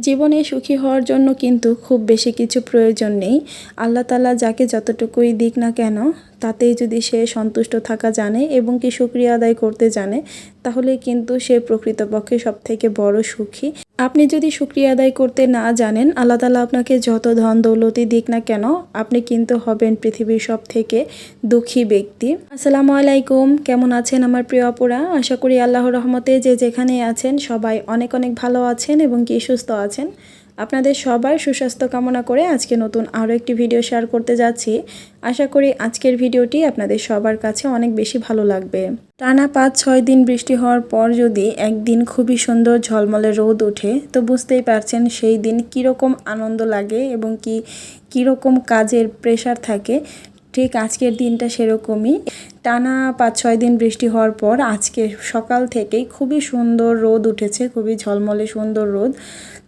জীবনে সুখী হওয়ার জন্য কিন্তু খুব বেশি কিছু প্রয়োজন নেই। আল্লাহ তালা যাকে যতটুকুই দিক না কেন, তাতেই যদি সে সন্তুষ্ট থাকা জানে এবং কি সুক্রিয়া আদায় করতে জানে তাহলে কিন্তু সে প্রকৃতপক্ষে সব থেকে বড় সুখী। আপনি যদি সুক্রিয়া আদায় করতে না জানেন, আল্লাহ তালা আপনাকে যত ধন দৌলতি দিক না কেন, আপনি কিন্তু হবেন পৃথিবীর সব থেকে দুঃখী ব্যক্তি। আসসালামু আলাইকুম, কেমন আছেন আমার প্রিয় অপরা আশা করি আল্লাহ রহমতে যে যেখানে আছেন, সবাই অনেক অনেক ভালো আছেন এবং কি সুস্থ আছেন। আপনাদের সবার সুস্বাস্থ্য কামনা করে আজকে নতুন আরও একটি ভিডিও শেয়ার করতে যাচ্ছি। আশা করি আজকের ভিডিওটি আপনাদের সবার কাছে অনেক বেশি ভালো লাগবে। টানা পাঁচ, ছয় দিন বৃষ্টি হওয়ার পর যদি একদিন খুবই সুন্দর ঝলমলে রোদ ওঠে, তো বুঝতেই পারছেন সেই দিন কীরকম আনন্দ লাগে এবং কি কীরকম কাজের প্রেশার থাকে। ঠিক আজকের দিনটা সেরকমই। টানা পাঁচ, ছয় দিন বৃষ্টি হওয়ার পর আজকে সকাল থেকেই খুবই সুন্দর রোদ উঠেছে, খুবই ঝলমলে সুন্দর রোদ।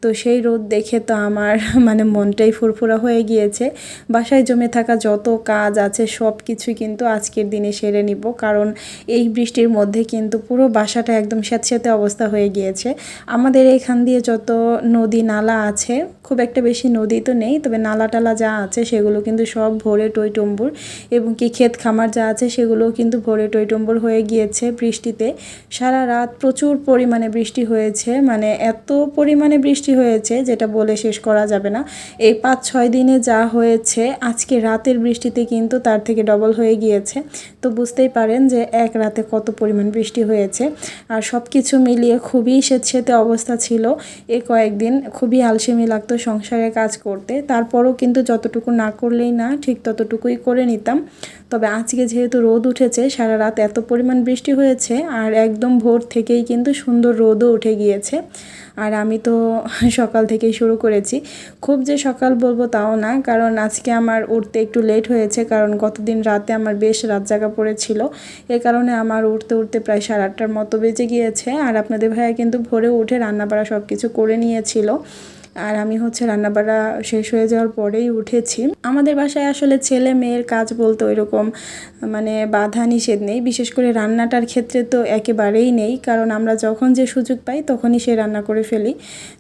তো সেই রোদ দেখে তো আমার মানে মনটাই ফুরফুরা হয়ে গিয়েছে। বাসায় জমে থাকা যত কাজ আছে সব কিছুই কিন্তু আজকের দিনে সেরে নিব। কারণ এই বৃষ্টির মধ্যে কিন্তু পুরো বাসাটা একদম স্যাঁতস্যাঁতে অবস্থা হয়ে গিয়েছে। আমাদের এখান দিয়ে যত নদী, নালা আছে খুব একটা বেশি নদী তো নেই, তবে নালা টালা যা আছে সেগুলো কিন্তু সব ভরে টইটম্বুর এবং কি ক্ষেত খামার যা আছে সেগুলোও কিন্তু ভরে টইটম্বুর হয়ে গিয়েছে বৃষ্টিতে। সারা রাত প্রচুর পরিমাণে বৃষ্টি হয়েছে মানে এত পরিমাণে বৃষ্টি হয়েছে যেটা বলে শেষ করা যাবে না। এই পাঁচ ছয় দিনে যা হয়েছে, আজকে রাতের বৃষ্টিতে কিন্তু তার থেকে ডবল হয়ে গিয়েছে। তো বুঝতেই পারেন যে এক রাতে কত পরিমাণ বৃষ্টি হয়েছে। আর সব কিছু মিলিয়ে খুবই স্বেচ্ছেতে অবস্থা ছিল। এ কয়েকদিন খুবই আলসেমি লাগতো সংসারে কাজ করতে, তারপরও কিন্তু যতটুকু না করলেই না, ঠিক ততটুকুই করে নিতাম। তবে আজকে যেহেতু রোদ উঠেছে, সারা রাত এত পরিমাণ বৃষ্টি হয়েছে আর একদম ভোর থেকেই কিন্তু সুন্দর রোদও উঠে গিয়েছে। আর আমি তো সকাল থেকেই শুরু করেছি। খুব যে সকাল বলব তাও না, কারণ আজকে আমার উঠতে একটু লেট হয়েছে, কারণ গতদিন রাতে আমার বেশ রাত জাগা পড়েছিল। এ কারণে আমার উঠতে উঠতে প্রায় সাড়ে আটটার মতো বেজে গিয়েছে। আর আপনাদের ভাইয়া কিন্তু ভোরে উঠে রান্নাবাড়া সব কিছু করে নিয়েছিল। আর আমি হচ্ছে রান্নাবাড়া শেষ হয়ে যাওয়ার পরেই উঠেছি। আমাদের বাসায় আসলে ছেলে মেয়ের কাজ বলতে ওই রকম মানে বাধা নিষেধ নেই। বিশেষ করে রান্নাটার ক্ষেত্রে তো একেবারেই নেই, কারণ আমরা যখন যে সুযোগ পাই তখনই সে রান্না করে ফেলি।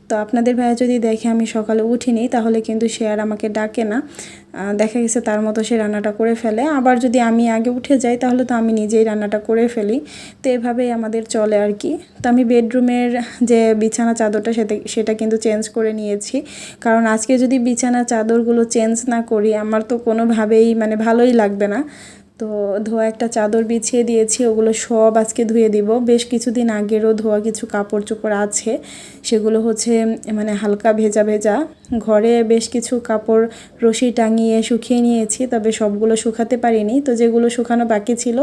তো আপনাদের ভাইয়া যদি দেখে আমি সকালে উঠিনি, তাহলে কিন্তু সে আর আমাকে ডাকে না। দেখা গেছে তার মতো সে রান্নাটা করে ফেলে। আবার যদি আমি আগে উঠে যাই, তাহলে তো আমি নিজেই রান্নাটা করে ফেলি। তো এভাবেই আমাদের চলে আর কি। তো আমি বেডরুমের যে বিছানা চাদরটা, সেটা সেটা কিন্তু চেঞ্জ করে নিয়েছি। কারণ আজকে যদি বিছানা চাদরগুলো চেঞ্জ না করি, আমার তো কোনোভাবেই মানে ভালোই লাগবে না। তো ধোয়া একটা চাদর বিছিয়ে দিয়েছি, ওগুলো সব আজকে ধুয়ে দিব। বেশ কিছুদিন আগেরও ধোয়া কিছু কাপড় চোপড় আছে, সেগুলো হচ্ছে মানে হালকা ভেজা ভেজা। ঘরে বেশ কিছু কাপড় রশি টাঙিয়ে শুকিয়ে নিয়েছি, তবে সবগুলো শুকাতে পারিনি। তো যেগুলো শুকানো বাকি ছিল,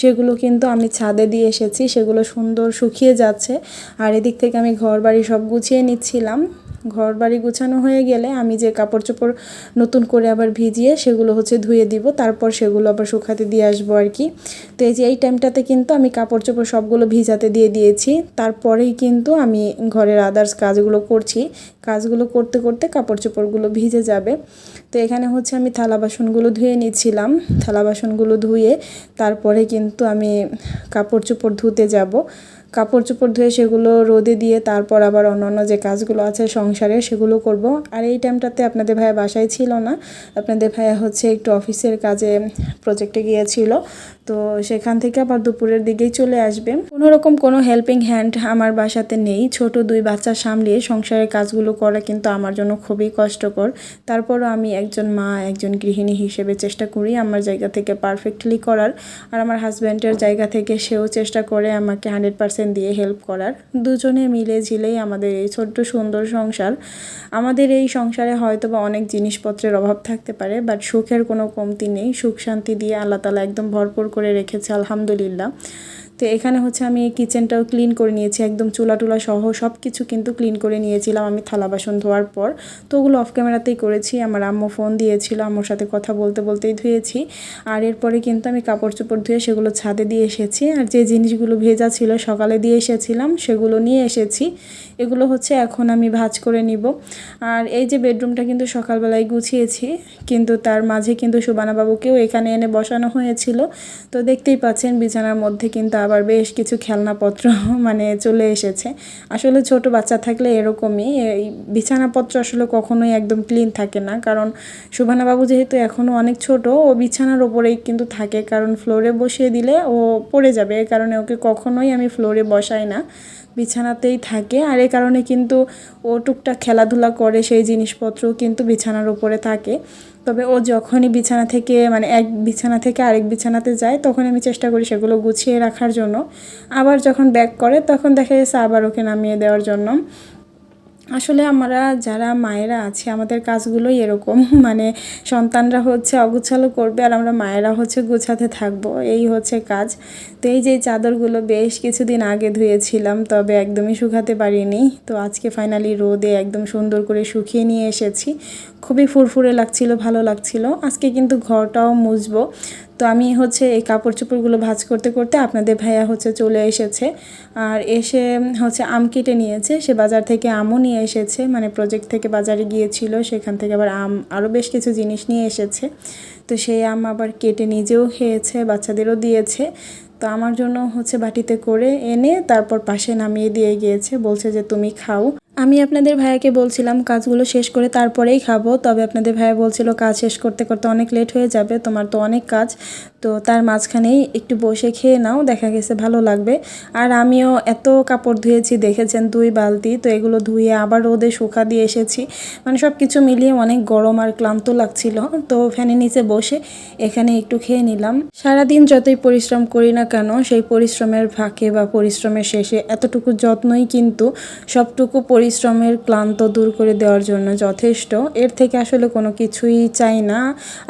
সেগুলো কিন্তু আমি ছাদে দিয়ে এসেছি, সেগুলো সুন্দর শুকিয়ে যাচ্ছে। আর এদিক থেকে আমি ঘর বাড়ি সব গুছিয়ে নিচ্ছিলাম। ঘর বাড়ি গুছানো হয়ে গেলে আমি যে কাপড় চোপড় নতুন করে আবার ভিজিয়ে সেগুলো হচ্ছে ধুয়ে দিব, তারপর সেগুলো আবার শুকাতে দিয়ে আসব আর কি। তো এই যে এই টাইমটাতে কিন্তু আমি কাপড় চোপড় সবগুলো ভিজাতে দিয়ে দিয়েছি, তারপরেই কিন্তু আমি ঘরের আদার্স কাজগুলো করছি। কাজগুলো করতে করতে কাপড় চোপড়গুলো ভিজে যাবে। তো এখানে হচ্ছে আমি থালা বাসনগুলো ধুয়ে নিচ্ছিলাম। থালা বাসনগুলো ধুয়ে তারপরে কিন্তু আমি কাপড় চোপড় ধুতে যাব। কাপড় চোপড় ধুয়ে সেগুলো রোদে দিয়ে তারপর আবার অন্যান্য যে কাজগুলো আছে সংসারে সেগুলো করব। আর এই টাইমটাতে আপনাদের ভাইয়া বাসায় ছিল না। আপনাদের ভাইয়া হচ্ছে একটু অফিসের কাজে প্রজেক্টে গিয়েছিল। তো সেখান থেকে আবার দুপুরের দিকেই চলে আসবে। কোনো রকম কোনো হেল্পিং হ্যান্ড আমার বাসাতে নেই। ছোট দুই বাচ্চা সামলিয়ে সংসারের কাজগুলো করা কিন্তু আমার জন্য খুবই কষ্টকর। তারপরও আমি একজন মা, একজন গৃহিণী হিসেবে চেষ্টা করি আমার জায়গা থেকে পারফেক্টলি করার। আর আমার হাজব্যান্ডের জায়গা থেকে সেও চেষ্টা করে আমাকে হান্ড্রেড পার্সেন্ট দিয়ে হেল্প করার। দুজনে মিলে ঝিলেই আমাদের এই ছোট্ট সুন্দর সংসার। আমাদের এই সংসারে হয়তো বা অনেক জিনিসপত্রের অভাব থাকতে পারে বাট সুখের কোনো কমতি নেই। সুখ শান্তি দিয়ে আল্লাহ তালা একদম ভরপুর করে রেখেছে, আলহামদুলিল্লাহ। তো এখানে হচ্ছে আমি কিচেনটাও ক্লিন করে নিয়েছি, একদম চুলা টুলা সহ সব কিছু কিন্তু ক্লিন করে নিয়েছিলাম আমি থালা বাসন ধোয়ার পর। তো ওগুলো অফ ক্যামেরাতেই করেছি, আমার আম্মু ফোন দিয়েছিল, আম্মুর সাথে কথা বলতে বলতেই ধুয়েছি। আর এরপরে কিন্তু আমি কাপড় চোপড় ধুয়ে সেগুলো ছাদে দিয়ে এসেছি। আর যে জিনিসগুলো ভেজা ছিল সকালে দিয়ে এসেছিলাম সেগুলো নিয়ে এসেছি। এগুলো হচ্ছে এখন আমি ভাজ করে নিব। আর এই যে বেডরুমটা কিন্তু সকালবেলায় গুছিয়েছি, কিন্তু তার মাঝে কিন্তু সুবানাবাবুকেও এখানে এনে বসানো হয়েছিল। তো দেখতেই পাচ্ছেন বিছানার মধ্যে কিন্তু আবার আবার বেশ কিছু খেলনাপত্র মানে চলে এসেছে। আসলে ছোট বাচ্চা থাকলে এরকমই, এই বিছানাপত্র আসলে কখনোই একদম ক্লিন থাকে না। কারণ সুবানা বাবু যেহেতু এখনও অনেক ছোট, ও বিছানার ওপরেই কিন্তু থাকে। কারণ ফ্লোরে বসিয়ে দিলে ও পড়ে যাবে। এই কারণে ওকে কখনোই আমি ফ্লোরে বসাই না। বিছানাতেই থাকে। আর এ কারণে কিন্তু ও টুকটাক খেলাধুলা করে, সেই জিনিসপত্র কিন্তু বিছানার ওপরে থাকে। তবে ও যখনই বিছানা থেকে মানে এক বিছানা থেকে আরেক বিছানাতে যায় তখন আমি চেষ্টা করি সেগুলো গুছিয়ে রাখার জন্য। আবার যখন ব্যাক করে, তখন দেখা গেছে আবার ওকে নামিয়ে দেওয়ার জন্য। আসলে আমরা যারা মায়েরা আছি, আমাদের কাজগুলোই এরকম। মানে সন্তানরা হচ্ছে অগুছালো করবে আর আমরা মায়েরা হচ্ছে গুছাতে থাকব। এই হচ্ছে কাজ। তো এই যে চাদরগুলো বেশ কিছুদিন আগে ধুয়েছিলাম, তবে একদমই শুকাতে পারিনি। তো আজকে ফাইনালি রোদে একদম সুন্দর করে শুকিয়ে নিয়ে এসেছি। খুবই ফুরফুরে লাগছিল, ভালো লাগছিল। আজকে কিন্তু ঘরটাও মুছবো। তো আমি হচ্ছে এই কাপড় চোপড়গুলো ভাজ করতে করতে আপনাদের ভাইয়া হচ্ছে চলে এসেছে। আর এসে হচ্ছে আম কেটে নিয়েছে, সে বাজার থেকে আমও নিয়ে এসেছে মানে প্রজেক্ট থেকে বাজারে গিয়েছিল, সেখান থেকে আবার আম, আরও বেশ কিছু জিনিস নিয়ে এসেছে। তো সেই আম আবার কেটে নিজেও খেয়েছে, বাচ্চাদেরও দিয়েছে। তো আমার জন্য হচ্ছে বাটিতে করে এনে তারপর পাশে নামিয়ে দিয়ে গিয়েছে, বলছে যে, তুমি খাও। আমি আপনাদের ভাইয়াকে বলছিলাম, কাজগুলো শেষ করে তারপরেই খাব। তবে আপনাদের ভাইয়া বলছিল, কাজ শেষ করতে করতে অনেক লেট হয়ে যাবে, তোমার তো অনেক কাজ। তো তার মাঝখানেই একটু বসে খেয়ে নাও, দেখা গেছে ভালো লাগবে। আর আমিও এত কাপড় ধুয়েছি, দেখেছেন দুই বালতি, তো এগুলো ধুয়ে আবার রোদে শুকা দিয়ে এসেছি। মানে সব কিছু মিলিয়ে অনেক গরম আর ক্লান্ত লাগছিল। তো ফ্যানের নিচে বসে এখানে একটু খেয়ে নিলাম। সারাদিন যতই পরিশ্রম করি না কেন, সেই পরিশ্রমের ফাঁকে বা পরিশ্রমের শেষে এতটুকু যত্নই কিন্তু সবটুকু পরিশ্রমের ক্লান্ত দূর করে দেওয়ার জন্য যথেষ্ট। এর থেকে আসলে কোনো কিছুই চাই না।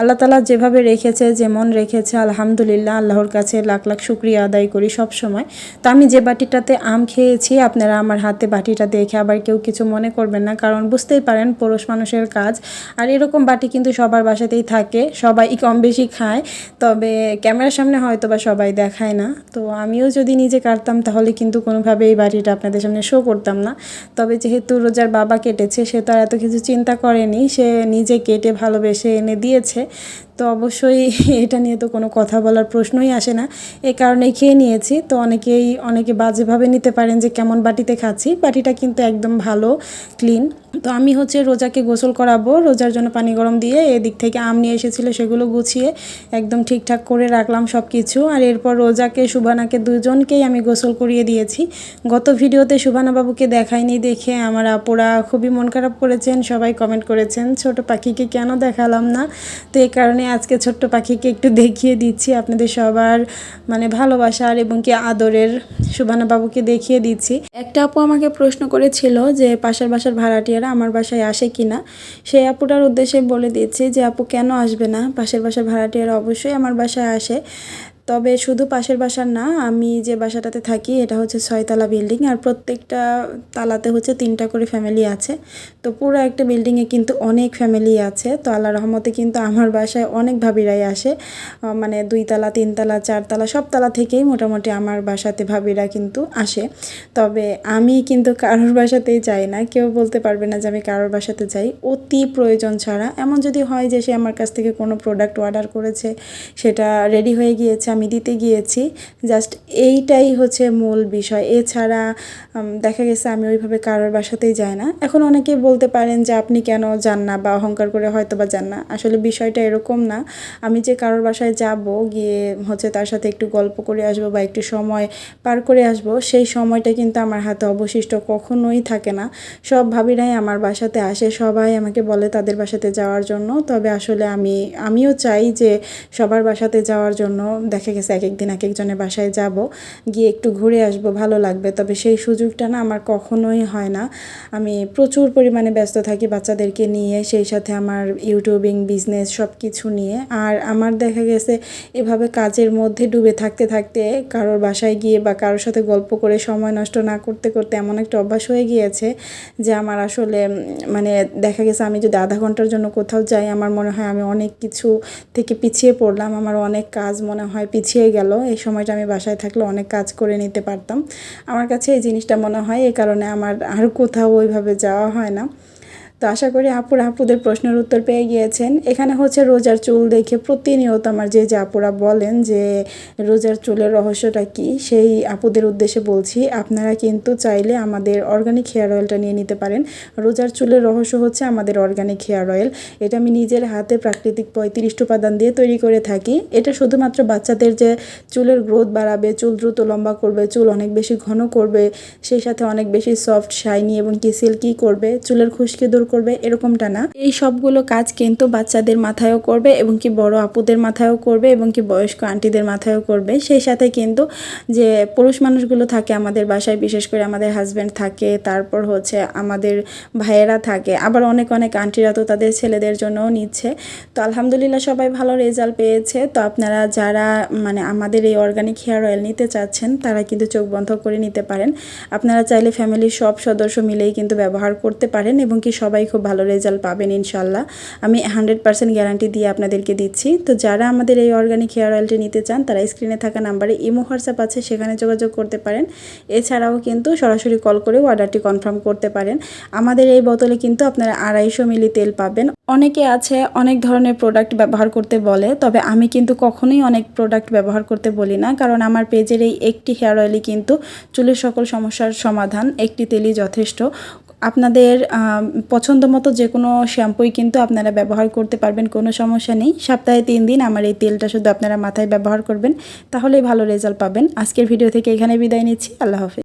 আল্লাহ তালা যেভাবে রেখেছে, যেমন রেখেছে, আলহামদুলিল্লাহ, আল্লাহর কাছে লাখ লাখ শুক্রিয়া আদায় করি সব সময়। তো আমি যে বাটিটাতে আম খেয়েছি, আপনারা আমার হাতে বাটিটা দেখে আবার কেউ কিছু মনে করবেন না, কারণ বুঝতেই পারেন পুরুষ মানুষের কাজ। আর এরকম বাটি কিন্তু সবার বাসাতেই থাকে, সবাই কম বেশি খায়, তবে ক্যামেরার সামনে হয়তো বা সবাই দেখায় না। তো আমিও যদি নিজে কাটতাম, তাহলে কিন্তু কোনোভাবে এই বাটিটা আপনাদের সামনে শো করতাম না। তবে যেহেতু রোজার বাবা কেটেছে, সে তো আর এত কিছু চিন্তা করেনি। সে নিজে কেটে ভালোবেসে এনে দিয়েছে। তো অবশ্যই এটা নিয়ে তো কোনো কথা বলার প্রশ্নই আসে না। এ কারণেই খেয়ে নিয়েছি। তো অনেকেই, অনেকে বাজেভাবে নিতে পারেন যে কেমন বাটিতে খাচ্ছি। বাটিটা কিন্তু একদম ভালো ক্লিন তো আমি হচ্ছে রোজাকে গোসল করাবো। রোজার জন্য পানি গরম দিয়ে এদিক থেকে আম নিয়ে এসেছিল সেগুলো গুছিয়ে একদম ঠিকঠাক করে রাখলাম সব কিছু আর এরপর রোজাকে, সুবানাকে দুজনকেই আমি গোসল করিয়ে দিয়েছি। গত ভিডিওতে সুবানা বাবুকে দেখাইনি দেখে আমার আপুরা খুবই মন খারাপ করেছেন, সবাই কমেন্ট করেছেন, ছোট পাখিকে কেন দেখালাম না? তো এই কারণে আজকে ছোট্ট পাখিকে একটু দেখিয়ে দিচ্ছি, আপনাদের সবার মানে ভালোবাসার এবং কি আদরের সুবানা বাবুকে দেখিয়ে দিচ্ছি। একটা আপু আমাকে প্রশ্ন করেছিল যে পাশের বাসার ভাড়াটিয়ারা আমার বাসায় আসে কি না সেই আপুটার উদ্দেশ্যে বলে দিচ্ছি যে, আপু, কেন আসবে না? পাশের বাসার ভাড়াটিয়ারা অবশ্যই আমার বাসায় আসে। তবে শুধু পাশের বাসার না, আমি যে বাসাটাতে থাকি এটা হচ্ছে ছয়তলা বিল্ডিং আর প্রত্যেকটা তালাতে হচ্ছে তিনটা করে ফ্যামিলি আছে। তো পুরো একটা বিল্ডিংয়ে কিন্তু অনেক ফ্যামিলি আছে। তো আল্লাহ রহমতে কিন্তু আমার বাসায় অনেক ভাবিরাই আসে। মানে দুইতলা, তিনতলা, চারতলা সব তলা থেকেই মোটামুটি আমার বাসাতে ভাবিরা কিন্তু আসে। তবে আমি কিন্তু কারোর বাসাতেই যাই না। কেউ বলতে পারবে না যে আমি কারোর বাসাতে যাই। অতি প্রয়োজন ছাড়া। এমন যদি হয় যে সে আমার কাছ থেকে কোনো প্রোডাক্ট অর্ডার করেছে, সেটা রেডি হয়ে গিয়েছে আমি দিতে গিয়েছি। জাস্ট এইটাই হচ্ছে মূল বিষয়। এছাড়া দেখা গেছে আমি ওইভাবে কারোর বাসাতেই যাই না। এখন অনেকে বলতে পারেন যে, আপনি কেন যান না বা অহংকার করে হয়তো বা যান না? আসলে বিষয়টা এরকম না। আমি যে কারোর বাসায় যাব, গিয়ে হচ্ছে তার সাথে একটু গল্প করে আসব বা একটু সময় পার করে আসব, সেই সময়টা কিন্তু আমার হাতে অবশিষ্ট কখনোই থাকে না। সব ভাবিরাই আমার বাসাতে আসে। সবাই আমাকে বলে তাদের বাসাতে যাওয়ার জন্য। তবে আসলে আমি, আমিও চাই যে সবার বাসাতে যাওয়ার জন্য দেখা গেছে এক একদিন এক একজনের বাসায় যাব, গিয়ে একটু ঘুরে আসব, ভালো লাগবে। তবে সেই সুযোগটা না আমার কখনোই হয় না। আমি প্রচুর পরিমাণে ব্যস্ত থাকি বাচ্চাদেরকে নিয়ে, সেই সাথে আমার ইউটিউবিং, বিজনেস সব কিছু নিয়ে। আর আমার দেখা গেছে, এভাবে কাজের মধ্যে ডুবে থাকতে থাকতে কারোর বাসায় গিয়ে বা কারোর সাথে গল্প করে সময় নষ্ট না করতে করতে এমন একটা অভ্যাস হয়ে গিয়েছে যে আমার আসলে মানে দেখা গেছে আমি যদি আধা ঘণ্টার জন্য কোথাও যাই, আমার মনে হয় আমি অনেক কিছু থেকে পিছিয়ে পড়লাম। আমার অনেক কাজ মনে হয় পিছিয়ে গেল। এই সময়টা আমি বাসায় থাকলে অনেক কাজ করে নিতে পারতাম। আমার কাছে এই জিনিসটা মনে হয়, এই কারণে আমার আর কোথাও ওইভাবে যাওয়া হয় না। তো আশা করি আপুরা আপুদের প্রশ্নের উত্তর পেয়ে গিয়েছেন। এখানে হচ্ছে রোজার চুল দেখে প্রতিনিয়ত আমার যে যে আপুরা বলেন যে রোজার চুলের রহস্যটা কি, সেই আপুদের উদ্দেশ্যে বলছি, আপনারা কিন্তু চাইলে আমাদের অর্গানিক হেয়ার অয়েলটা নিয়ে নিতে পারেন। রোজার চুলের রহস্য হচ্ছে আমাদের অর্গানিক হেয়ার অয়েল এটা আমি নিজের হাতে প্রাকৃতিক পঁয়ত্রিশটি উপাদান দিয়ে তৈরি করে থাকি। এটা শুধুমাত্র বাচ্চাদের যে চুলের গ্রোথ বাড়াবে, চুল দ্রুত লম্বা করবে, চুল অনেক বেশি ঘন করবে, সেই সাথে অনেক বেশি সফট শাইনি এবং কি সিল্কি করবে, চুলের খুশকি দূর করবে এরকমটা না। এই সবগুলো কাজ কিন্তু বাচ্চাদের মাথায়ও করবে এবং কি বড় আপুদের মাথায়ও করবে এবং কি বয়স্ক আন্টিদের মাথায়ও করবে। সেই সাথে কিন্তু যে পুরুষ মানুষগুলো থাকে আমাদের বাসায়, বিশেষ করে আমাদের হাজব্যান্ড থাকে, তারপর হচ্ছে আমাদের ভাইয়েরা থাকে, আবার অনেক অনেক আন্টিরা তো তাদের ছেলেদের জন্যও নিচ্ছে। তো আলহামদুলিল্লাহ সবাই ভালো রেজাল্ট পেয়েছে। তো আপনারা যারা মানে আমাদের এই অর্গানিক হেয়ার অয়েল নিতে চাচ্ছেন, তারা কিন্তু চোখ বন্ধ করে নিতে পারেন। আপনারা চাইলে ফ্যামিলির সব সদস্য মিলেই কিন্তু ব্যবহার করতে পারেন এবং কি সবাই খুব ভালো রেজাল্ট পাবেন ইনশাল্লাহ আমি হান্ড্রেড পার্সেন্ট গ্যারান্টি দিয়ে আপনাদেরকে দিচ্ছি। তো যারা আমাদের এই অর্গানিক হেয়ার অয়েলটি নিতে চান, তারা স্ক্রিনে থাকা নাম্বারে ইমো, হোয়াটসঅ্যাপ আছে, সেখানে যোগাযোগ করতে পারেন। এছাড়াও কিন্তু সরাসরি কল করেও অর্ডারটি কনফার্ম করতে পারেন। আমাদের এই বোতলে কিন্তু আপনারা আড়াইশো মিলি তেল পাবেন। অনেকে আছে, অনেক ধরনের প্রোডাক্ট ব্যবহার করতে বলে, তবে আমি কিন্তু কখনোই অনেক প্রোডাক্ট ব্যবহার করতে বলি না, কারণ আমার পেজের এই একটি হেয়ার অয়েলই কিন্তু চুলের সকল সমস্যার সমাধান, একটি তেলই যথেষ্ট। আপনাদের পছন্দ মতো যে কোনো শ্যাম্পুই কিন্তু আপনারা ব্যবহার করতে পারবেন, কোনো সমস্যা নেই। সপ্তাহে তিন দিন আমার এই তেলটা শুধু আপনারা মাথায় ব্যবহার করবেন, তাহলেই ভালো রেজাল্ট পাবেন। আজকের ভিডিও থেকে এখানে বিদায় নিচ্ছি, আল্লাহ হাফেজ।